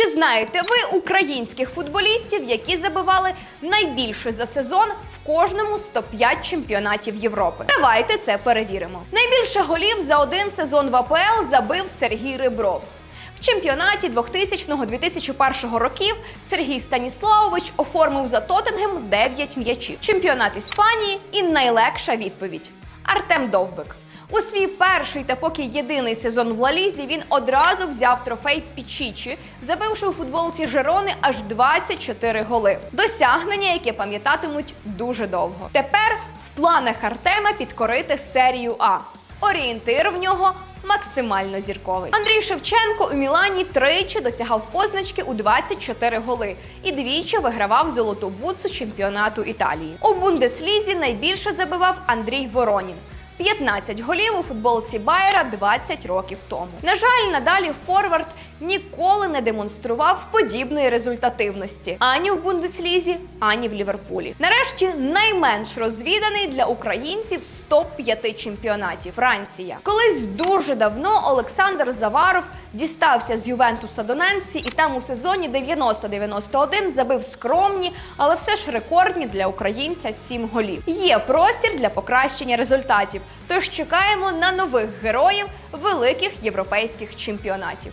Чи знаєте ви українських футболістів, які забивали найбільше за сезон в кожному з топ-5 чемпіонатів Європи? Давайте це перевіримо. Найбільше голів за один сезон в АПЛ забив Сергій Рибров. В чемпіонаті 2000-2001 років Сергій Станіславович оформив за Тоттенгем 9 м'ячів. Чемпіонат Іспанії і найлегша відповідь Артем Довбик. У свій перший та поки єдиний сезон в Лалізі він одразу взяв трофей Пічічі, забивши у футболці Жерони аж 24 голи. Досягнення, яке пам'ятатимуть дуже довго. Тепер в планах Артема підкорити серію А. Орієнтир в нього максимально зірковий. Андрій Шевченко у Мілані тричі досягав позначки у 24 голи і двічі вигравав золоту бутсу чемпіонату Італії. У Бундеслізі найбільше забивав Андрій Воронін. 15 голів у футболці Байера 20 років тому. На жаль, надалі Форвард ніколи не демонстрував подібної результативності ані в Бундеслізі, ані в Ліверпулі. Нарешті найменш розвіданий для українців з топ-5 чемпіонатів Франція. Колись дуже давно Олександр Заваров дістався з Ювентуса до Ненсі і там у сезоні 90-91 забив скромні, але все ж рекордні для українця 7 голів. Є простір для покращення результатів. Тож чекаємо на нових героїв великих європейських чемпіонатів.